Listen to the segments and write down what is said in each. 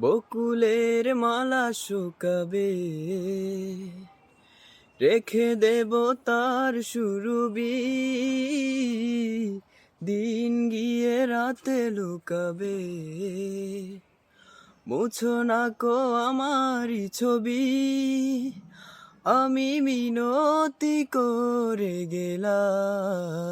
বকুলের মালা শুকাবে। রেখে দেব তার সুরবি। দিন গিয়ে রাতে লুকাবে। মুছো না কো আমারই ছবি। আমি মিনতি করে গেলাম।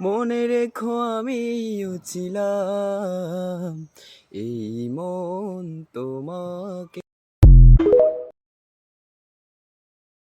মনে রেখো আমি ছিলাম এই মন তোমাকে